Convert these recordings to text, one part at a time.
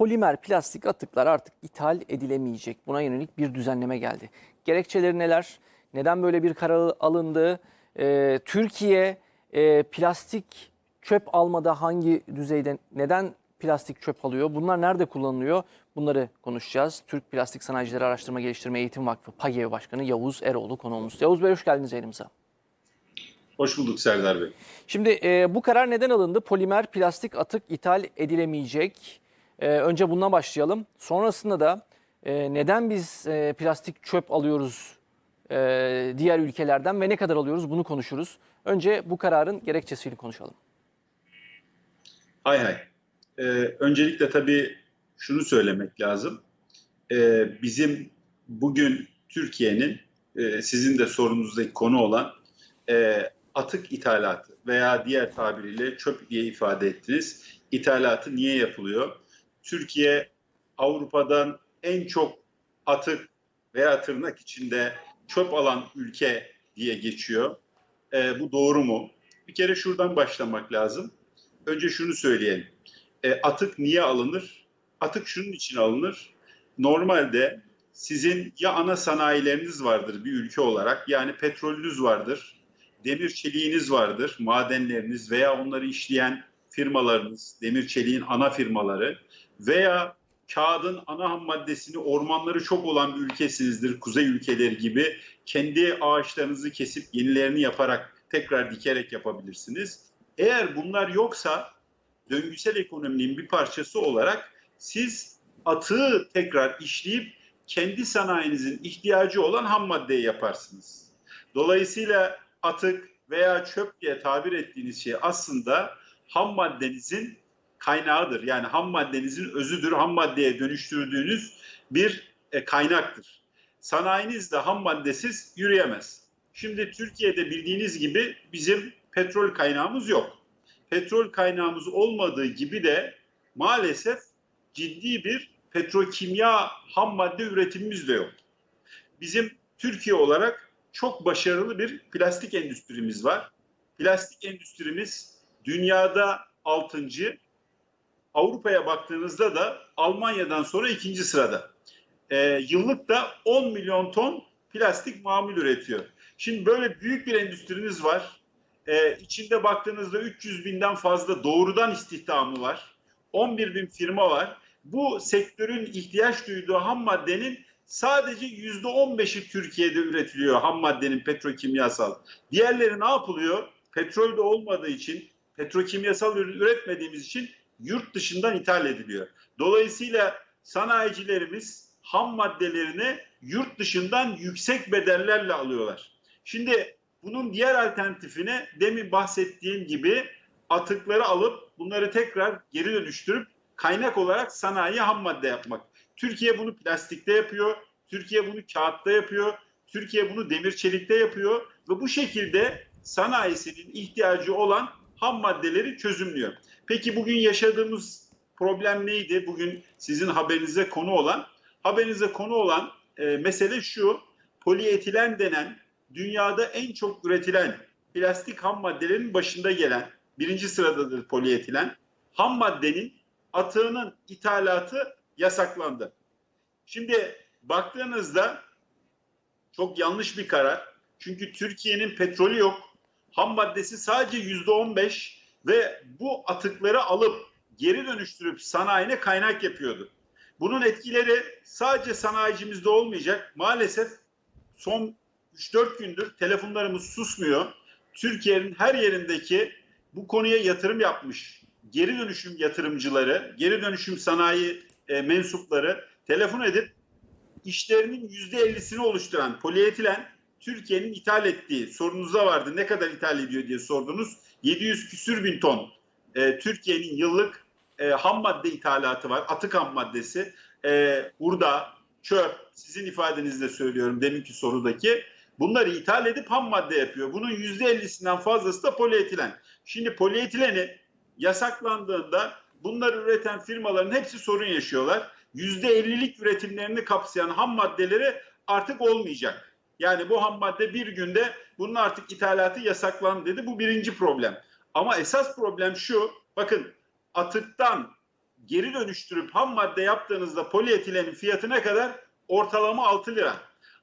polimer plastik atıklar artık ithal edilemeyecek. Buna yönelik bir düzenleme geldi. Gerekçeleri neler? Neden böyle bir karar alındı? Ee, Türkiye e, plastik çöp almada hangi düzeyde, neden plastik çöp alıyor? Bunlar nerede kullanılıyor? Bunları konuşacağız. Türk Plastik Sanayicileri Araştırma Geliştirme Eğitim Vakfı PAGEV Başkanı Yavuz Eroğlu konuğumuz. Yavuz Bey hoş geldiniz yayınımıza. Hoş bulduk Serdar Bey. Şimdi e, bu karar neden alındı? Polimer plastik atık ithal edilemeyecek. E, önce bundan başlayalım. Sonrasında da e, neden biz e, plastik çöp alıyoruz e, diğer ülkelerden ve ne kadar alıyoruz bunu konuşuruz. Önce bu kararın gerekçesini konuşalım. Hay hay. Ee, öncelikle tabii şunu söylemek lazım. Ee, bizim bugün Türkiye'nin e, sizin de sorunuzdaki konu olan e, atık ithalatı veya diğer tabiriyle çöp diye ifade ettiniz. İthalatı niye yapılıyor? Türkiye Avrupa'dan en çok atık veya tırnak içinde çöp alan ülke diye geçiyor. E, bu doğru mu? Bir kere şuradan başlamak lazım. Önce şunu söyleyelim. E, atık niye alınır? Atık şunun için alınır. Normalde sizin ya ana sanayileriniz vardır bir ülke olarak yani petrolünüz vardır, demir çeliğiniz vardır, madenleriniz veya onları işleyen firmalarınız, demir çeliğin ana firmaları veya kağıdın ana ham maddesini ormanları çok olan bir ülkesinizdir. Kuzey ülkeleri gibi kendi ağaçlarınızı kesip yenilerini yaparak tekrar dikerek yapabilirsiniz. Eğer bunlar yoksa döngüsel ekonominin bir parçası olarak siz atığı tekrar işleyip kendi sanayinizin ihtiyacı olan ham maddeyi yaparsınız. Dolayısıyla atık veya çöp diye tabir ettiğiniz şey aslında ham maddenizin kaynağıdır. Yani ham maddenizin özüdür. Ham maddeye dönüştürdüğünüz bir e, kaynaktır. Sanayiniz de ham maddesiz yürüyemez. Şimdi Türkiye'de bildiğiniz gibi bizim petrol kaynağımız yok. Petrol kaynağımız olmadığı gibi de maalesef ciddi bir petrokimya ham madde üretimimiz de yok. Bizim Türkiye olarak çok başarılı bir plastik endüstrimiz var. Plastik endüstrimiz dünyada 6. Avrupa'ya baktığınızda da Almanya'dan sonra ikinci sırada. Ee, yıllık da 10 milyon ton plastik mamul üretiyor. Şimdi böyle büyük bir endüstriniz var. Ee, içinde baktığınızda 300 binden fazla doğrudan istihdamı var. 11 bin firma var. Bu sektörün ihtiyaç duyduğu ham maddenin sadece %15'i Türkiye'de üretiliyor ham maddenin petrokimyasal. Diğerleri ne yapılıyor? Petrol de olmadığı için, petrokimyasal ürün üretmediğimiz için yurt dışından ithal ediliyor. Dolayısıyla sanayicilerimiz ham maddelerini yurt dışından yüksek bedellerle alıyorlar. Şimdi bunun diğer alternatifine demin bahsettiğim gibi atıkları alıp bunları tekrar geri dönüştürüp kaynak olarak sanayi ham madde yapmak. Türkiye bunu plastikte yapıyor, Türkiye bunu kağıtta yapıyor, Türkiye bunu demir çelikte yapıyor ve bu şekilde sanayisinin ihtiyacı olan ham maddeleri çözümlüyor. Peki bugün yaşadığımız problem neydi? Bugün sizin haberinize konu olan, haberinize konu olan e, mesele şu, polietilen denen dünyada en çok üretilen plastik ham maddelerin başında gelen, birinci sıradadır polietilen, ham maddenin atığının ithalatı yasaklandı. Şimdi baktığınızda çok yanlış bir karar. Çünkü Türkiye'nin petrolü yok. Ham maddesi sadece yüzde on beş ve bu atıkları alıp geri dönüştürüp sanayine kaynak yapıyordu. Bunun etkileri sadece sanayicimizde olmayacak. Maalesef son 3-4 gündür telefonlarımız susmuyor. Türkiye'nin her yerindeki bu konuya yatırım yapmış geri dönüşüm yatırımcıları, geri dönüşüm sanayi e, mensupları telefon edip işlerinin %50'sini oluşturan polietilen Türkiye'nin ithal ettiği sorunuzda vardı. Ne kadar ithal ediyor diye sordunuz. 700 küsür bin ton e, Türkiye'nin yıllık e, ham madde ithalatı var. Atık ham maddesi. E, hurda, çöp, sizin ifadenizle söylüyorum deminki sorudaki. Bunları ithal edip ham madde yapıyor. Bunun %50'sinden fazlası da polietilen. Şimdi polietileni yasaklandığında bunları üreten firmaların hepsi sorun yaşıyorlar. %50'lik üretimlerini kapsayan ham maddeleri artık olmayacak. Yani bu ham madde bir günde bunun artık ithalatı yasaklandı dedi. Bu birinci problem. Ama esas problem şu, bakın atıktan geri dönüştürüp ham madde yaptığınızda polietilenin fiyatı ne kadar? Ortalama 6 lira.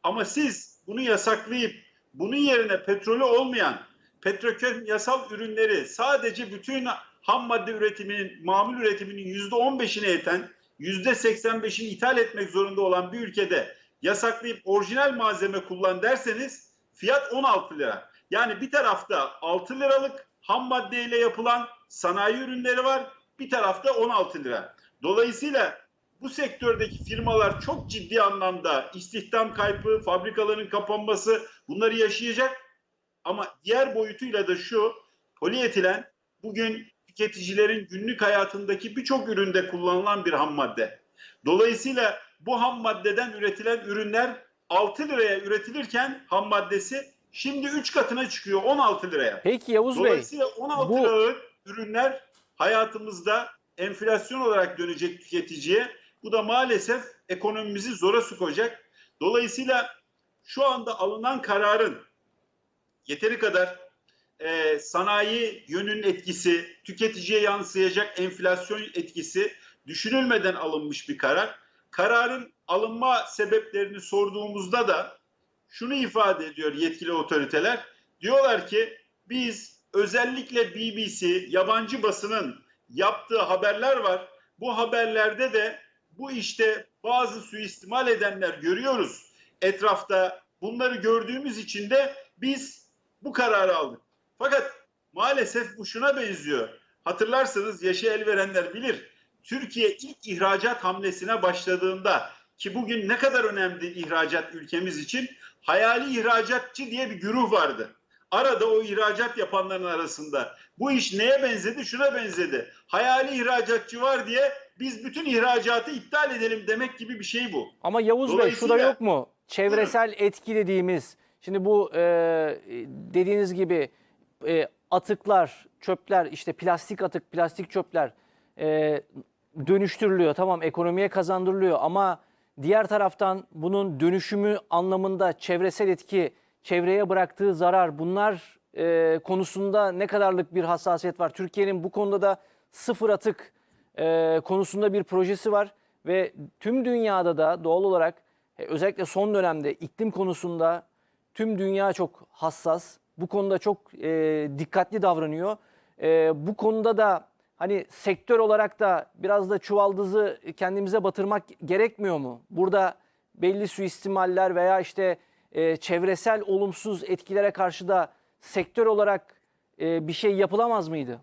Ama siz bunu yasaklayıp bunun yerine petrolü olmayan petrokimyasal ürünleri sadece bütün ham madde üretiminin, mamul üretiminin %15'ine yeten, %85'ini ithal etmek zorunda olan bir ülkede yasaklayıp orijinal malzeme kullan derseniz fiyat 16 lira. Yani bir tarafta 6 liralık ham maddeyle yapılan sanayi ürünleri var, bir tarafta 16 lira. Dolayısıyla bu sektördeki firmalar çok ciddi anlamda istihdam kaybı, fabrikaların kapanması bunları yaşayacak. Ama diğer boyutuyla da şu, polietilen bugün tüketicilerin günlük hayatındaki birçok üründe kullanılan bir ham madde. Dolayısıyla bu ham maddeden üretilen ürünler 6 liraya üretilirken ham maddesi şimdi 3 katına çıkıyor 16 liraya. Peki Yavuz Bey, Dolayısıyla 16 bu- liralık ürünler hayatımızda enflasyon olarak dönecek tüketiciye. Bu da maalesef ekonomimizi zora sokacak. Dolayısıyla şu anda alınan kararın yeteri kadar e, sanayi yönünün etkisi, tüketiciye yansıyacak enflasyon etkisi düşünülmeden alınmış bir karar. Kararın alınma sebeplerini sorduğumuzda da şunu ifade ediyor yetkili otoriteler. Diyorlar ki biz özellikle BBC, yabancı basının yaptığı haberler var. Bu haberlerde de bu işte bazı suistimal edenler görüyoruz etrafta. Bunları gördüğümüz için de biz bu kararı aldık. Fakat maalesef bu şuna benziyor. Hatırlarsanız yaşı el verenler bilir. Türkiye ilk ihracat hamlesine başladığında ki bugün ne kadar önemli ihracat ülkemiz için hayali ihracatçı diye bir güruh vardı. Arada o ihracat yapanların arasında. Bu iş neye benzedi? Şuna benzedi. Hayali ihracatçı var diye biz bütün ihracatı iptal edelim demek gibi bir şey bu. ama Yavuz Bey şu da yok mu? Çevresel etki dediğimiz, şimdi bu e, dediğiniz gibi e, atıklar, çöpler, işte plastik atık, plastik çöpler e, dönüştürülüyor. Tamam ekonomiye kazandırılıyor ama diğer taraftan bunun dönüşümü anlamında çevresel etki, çevreye bıraktığı zarar bunlar e, konusunda ne kadarlık bir hassasiyet var? Türkiye'nin bu konuda da sıfır atık e, konusunda bir projesi var ve tüm dünyada da doğal olarak e, özellikle son dönemde iklim konusunda tüm dünya çok hassas. Bu konuda çok e, dikkatli davranıyor. E, bu konuda da hani sektör olarak da biraz da çuvaldızı kendimize batırmak gerekmiyor mu? Burada belli suistimaller veya işte e, çevresel olumsuz etkilere karşı da sektör olarak e, bir şey yapılamaz mıydı?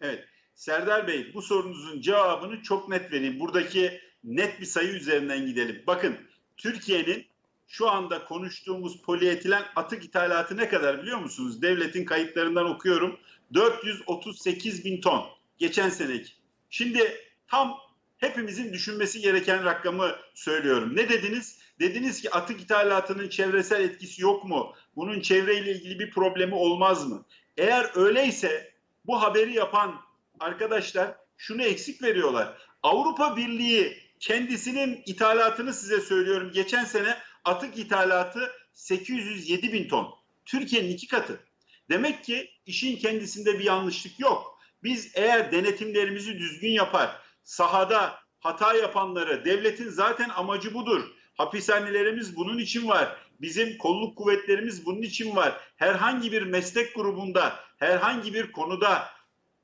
Evet. Serdar Bey bu sorunuzun cevabını çok net vereyim. Buradaki net bir sayı üzerinden gidelim. Bakın Türkiye'nin şu anda konuştuğumuz polietilen atık ithalatı ne kadar biliyor musunuz? Devletin kayıtlarından okuyorum. 438 bin ton geçen seneki. Şimdi tam hepimizin düşünmesi gereken rakamı söylüyorum. Ne dediniz? Dediniz ki atık ithalatının çevresel etkisi yok mu? Bunun çevreyle ilgili bir problemi olmaz mı? Eğer öyleyse bu haberi yapan arkadaşlar şunu eksik veriyorlar. Avrupa Birliği kendisinin ithalatını size söylüyorum. Geçen sene atık ithalatı 807 bin ton. Türkiye'nin iki katı. Demek ki işin kendisinde bir yanlışlık yok. Biz eğer denetimlerimizi düzgün yapar, sahada hata yapanları, devletin zaten amacı budur. Hapishanelerimiz bunun için var. Bizim kolluk kuvvetlerimiz bunun için var. Herhangi bir meslek grubunda, herhangi bir konuda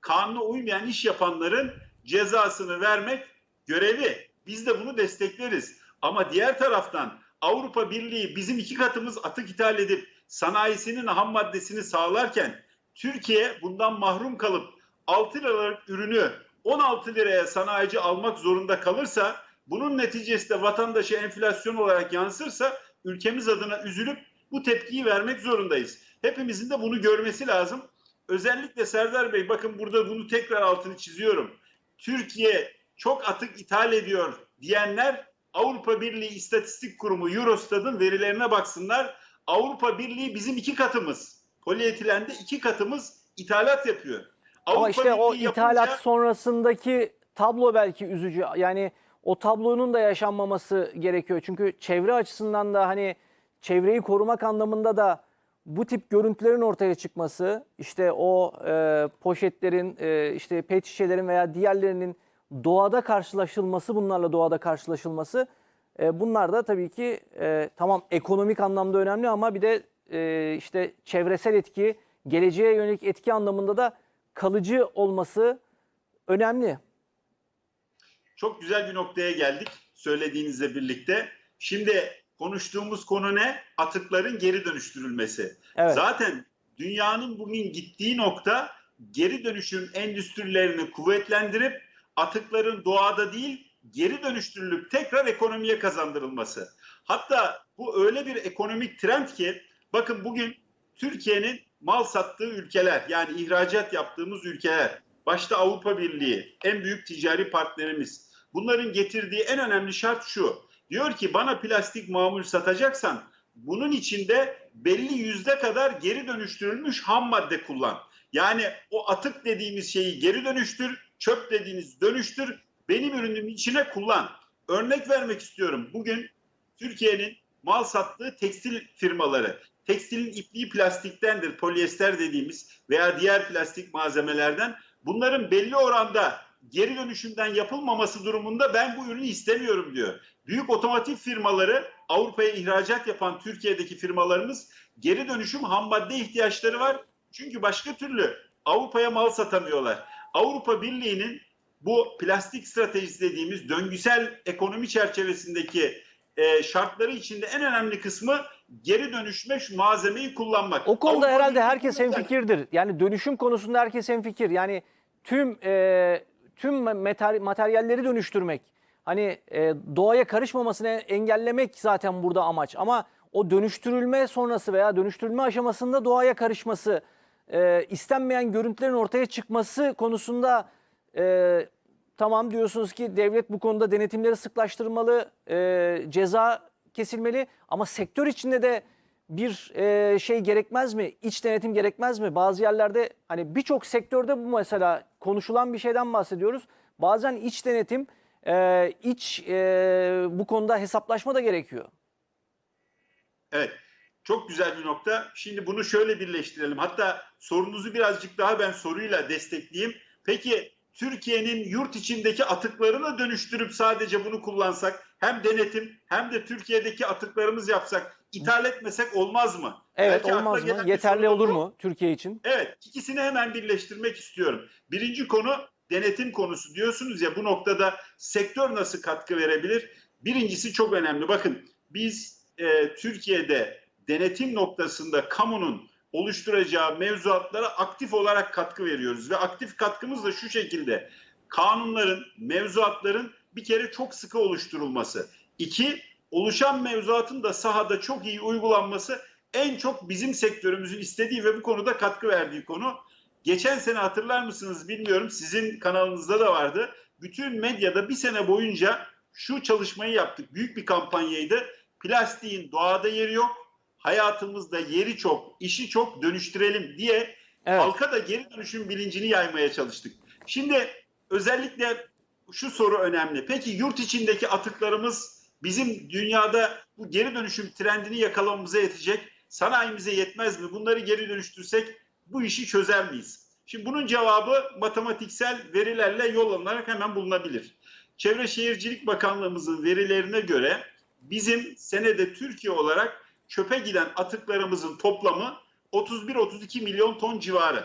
kanuna uymayan iş yapanların cezasını vermek görevi. Biz de bunu destekleriz. Ama diğer taraftan Avrupa Birliği bizim iki katımız atık ithal edip sanayisinin ham maddesini sağlarken Türkiye bundan mahrum kalıp 6 liralık ürünü 16 liraya sanayici almak zorunda kalırsa bunun neticesi de vatandaşa enflasyon olarak yansırsa ülkemiz adına üzülüp bu tepkiyi vermek zorundayız. Hepimizin de bunu görmesi lazım. Özellikle Serdar Bey bakın burada bunu tekrar altını çiziyorum. Türkiye çok atık ithal ediyor diyenler Avrupa Birliği İstatistik Kurumu Eurostat'ın verilerine baksınlar. Avrupa Birliği bizim iki katımız. Polietilende iki katımız ithalat yapıyor. Ama Avrupa işte o Birliği ithalat yapınca- sonrasındaki tablo belki üzücü. Yani o tablonun da yaşanmaması gerekiyor. Çünkü çevre açısından da hani çevreyi korumak anlamında da bu tip görüntülerin ortaya çıkması, işte o e, poşetlerin, e, işte pet şişelerin veya diğerlerinin doğada karşılaşılması, bunlarla doğada karşılaşılması e, bunlar da tabii ki e, tamam ekonomik anlamda önemli ama bir de e, işte çevresel etki, geleceğe yönelik etki anlamında da kalıcı olması önemli. Çok güzel bir noktaya geldik söylediğinizle birlikte. Şimdi konuştuğumuz konu ne? Atıkların geri dönüştürülmesi. Evet. Zaten dünyanın bugün gittiği nokta geri dönüşüm endüstrilerini kuvvetlendirip atıkların doğada değil geri dönüştürülüp tekrar ekonomiye kazandırılması. Hatta bu öyle bir ekonomik trend ki bakın bugün Türkiye'nin mal sattığı ülkeler yani ihracat yaptığımız ülkeler başta Avrupa Birliği en büyük ticari partnerimiz bunların getirdiği en önemli şart şu. Diyor ki bana plastik mamul satacaksan bunun içinde belli yüzde kadar geri dönüştürülmüş ham madde kullan. Yani o atık dediğimiz şeyi geri dönüştür, çöp dediğiniz dönüştür, benim ürünümün içine kullan. Örnek vermek istiyorum. Bugün Türkiye'nin mal sattığı tekstil firmaları, tekstilin ipliği plastiktendir, polyester dediğimiz veya diğer plastik malzemelerden. Bunların belli oranda geri dönüşümden yapılmaması durumunda ben bu ürünü istemiyorum diyor. Büyük otomotiv firmaları Avrupa'ya ihracat yapan Türkiye'deki firmalarımız geri dönüşüm ham madde ihtiyaçları var. Çünkü başka türlü Avrupa'ya mal satamıyorlar. Avrupa Birliği'nin bu plastik stratejisi dediğimiz döngüsel ekonomi çerçevesindeki e, şartları içinde en önemli kısmı geri dönüşme şu malzemeyi kullanmak. O konuda Avrupa herhalde herkes hemfikirdir. Yani dönüşüm konusunda herkes hemfikir. Yani tüm e, tüm metal- materyalleri dönüştürmek, hani e, doğaya karışmamasını engellemek zaten burada amaç. Ama o dönüştürülme sonrası veya dönüştürülme aşamasında doğaya karışması, e, istenmeyen görüntülerin ortaya çıkması konusunda e, tamam diyorsunuz ki devlet bu konuda denetimleri sıklaştırmalı, e, ceza kesilmeli ama sektör içinde de bir e, şey gerekmez mi? İç denetim gerekmez mi? Bazı yerlerde hani birçok sektörde bu mesela konuşulan bir şeyden bahsediyoruz. Bazen iç denetim, e, iç e, bu konuda hesaplaşma da gerekiyor. Evet. Çok güzel bir nokta. Şimdi bunu şöyle birleştirelim. Hatta sorunuzu birazcık daha ben soruyla destekleyeyim. Peki Türkiye'nin yurt içindeki atıklarını dönüştürüp sadece bunu kullansak hem denetim hem de Türkiye'deki atıklarımız yapsak ithal etmesek olmaz mı? Evet Belki olmaz mı? Yeterli olur bu. mu Türkiye için? Evet, ikisini hemen birleştirmek istiyorum. Birinci konu denetim konusu diyorsunuz ya bu noktada sektör nasıl katkı verebilir? Birincisi çok önemli. Bakın biz e, Türkiye'de denetim noktasında kamunun oluşturacağı mevzuatlara aktif olarak katkı veriyoruz ve aktif katkımız da şu şekilde kanunların, mevzuatların bir kere çok sıkı oluşturulması. İki, oluşan mevzuatın da sahada çok iyi uygulanması en çok bizim sektörümüzün istediği ve bu konuda katkı verdiği konu. Geçen sene hatırlar mısınız bilmiyorum sizin kanalınızda da vardı. Bütün medyada bir sene boyunca şu çalışmayı yaptık. Büyük bir kampanyaydı. Plastiğin doğada yeri yok, hayatımızda yeri çok, işi çok dönüştürelim diye Evet. halka da geri dönüşüm bilincini yaymaya çalıştık. Şimdi özellikle şu soru önemli. Peki yurt içindeki atıklarımız bizim dünyada bu geri dönüşüm trendini yakalamamıza yetecek. Sanayimize yetmez mi? Bunları geri dönüştürsek bu işi çözer miyiz? Şimdi bunun cevabı matematiksel verilerle yol alınarak hemen bulunabilir. Çevre Şehircilik Bakanlığımızın verilerine göre bizim senede Türkiye olarak çöpe giden atıklarımızın toplamı 31-32 milyon ton civarı.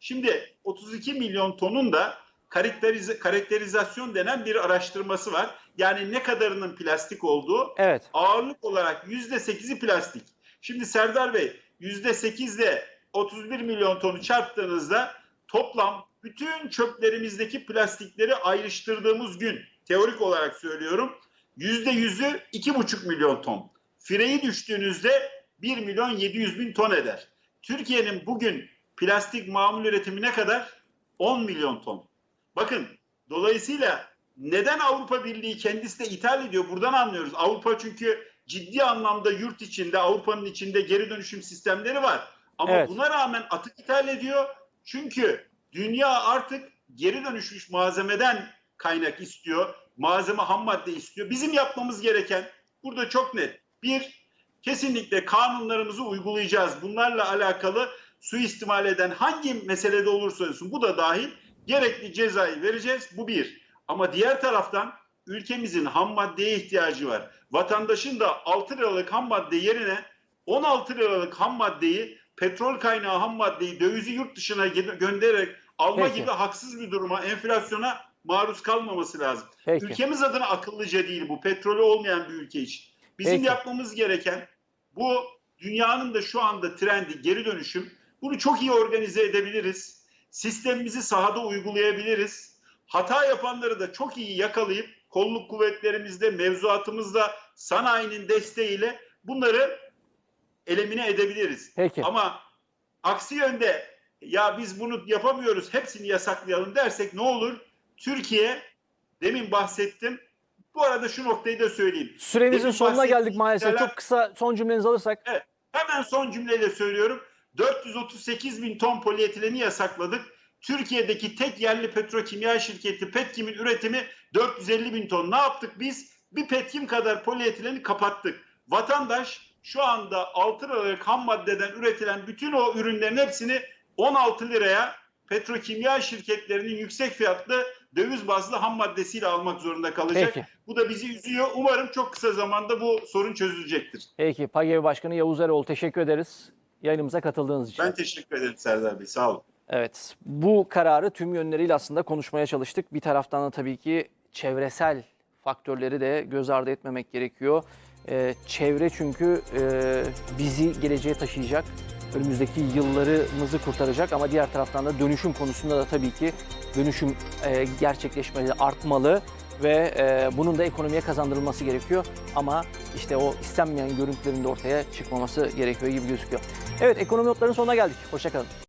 Şimdi 32 milyon tonun da karakterize, karakterizasyon denen bir araştırması var. Yani ne kadarının plastik olduğu Evet. ağırlık olarak %8'i plastik. Şimdi Serdar Bey %8 ile 31 milyon tonu çarptığınızda toplam bütün çöplerimizdeki plastikleri ayrıştırdığımız gün teorik olarak söylüyorum %100'ü 2,5 milyon ton. Fireyi düştüğünüzde 1 milyon 700 bin ton eder. Türkiye'nin bugün plastik mamul üretimi ne kadar? 10 milyon ton. Bakın dolayısıyla neden Avrupa Birliği kendisi de ithal ediyor? Buradan anlıyoruz. Avrupa çünkü ciddi anlamda yurt içinde, Avrupa'nın içinde geri dönüşüm sistemleri var. Ama Evet. buna rağmen atık ithal ediyor. Çünkü dünya artık geri dönüşmüş malzemeden kaynak istiyor. Malzeme ham madde istiyor. Bizim yapmamız gereken burada çok net. Bir, kesinlikle kanunlarımızı uygulayacağız. Bunlarla alakalı suistimal eden hangi meselede olursa olsun bu da dahil gerekli cezayı vereceğiz. Bu bir. Ama diğer taraftan ülkemizin ham maddeye ihtiyacı var. Vatandaşın da 6 liralık ham madde yerine 16 liralık ham maddeyi, petrol kaynağı ham maddeyi dövizi yurt dışına gö- göndererek alma Peki. gibi haksız bir duruma, enflasyona maruz kalmaması lazım. Peki. Ülkemiz adına akıllıca değil bu. Petrolü olmayan bir ülke için. Bizim Peki. yapmamız gereken bu dünyanın da şu anda trendi geri dönüşüm. Bunu çok iyi organize edebiliriz. Sistemimizi sahada uygulayabiliriz. Hata yapanları da çok iyi yakalayıp kolluk kuvvetlerimizde, mevzuatımızda, sanayinin desteğiyle bunları elemine edebiliriz. Peki. Ama aksi yönde ya biz bunu yapamıyoruz hepsini yasaklayalım dersek ne olur? Türkiye demin bahsettim. Bu arada şu noktayı da söyleyeyim. Süremizin Demin sonuna geldik maalesef. ülkeler- Çok kısa son cümlenizi alırsak. Hemen son cümleyle söylüyorum. 438 bin ton polietileni yasakladık. Türkiye'deki tek yerli petrokimya şirketi Petkim'in üretimi 450 bin ton. Ne yaptık biz? Bir Petkim kadar polietileni kapattık. Vatandaş şu anda 6 liralık ham maddeden üretilen bütün o ürünlerin hepsini 16 liraya petrokimya şirketlerinin yüksek fiyatlı döviz bazlı ham maddesiyle almak zorunda kalacak. Peki. Bu da bizi üzüyor. Umarım çok kısa zamanda bu sorun çözülecektir. Peki. PAGEV Başkanı Yavuz Eroğlu teşekkür ederiz yayınımıza katıldığınız için. Ben teşekkür ederim Serdar Bey. Sağ olun. Evet, bu kararı tüm yönleriyle aslında konuşmaya çalıştık. Bir taraftan da tabii ki çevresel faktörleri de göz ardı etmemek gerekiyor. Ee, çevre çünkü e, bizi geleceğe taşıyacak, önümüzdeki yıllarımızı kurtaracak ama diğer taraftan da dönüşüm konusunda da tabii ki dönüşüm e, gerçekleşmeli, artmalı ve e, bunun da ekonomiye kazandırılması gerekiyor. Ama işte o istenmeyen görüntülerin de ortaya çıkmaması gerekiyor gibi gözüküyor. Evet, ekonomi notlarının sonuna geldik. Hoşçakalın.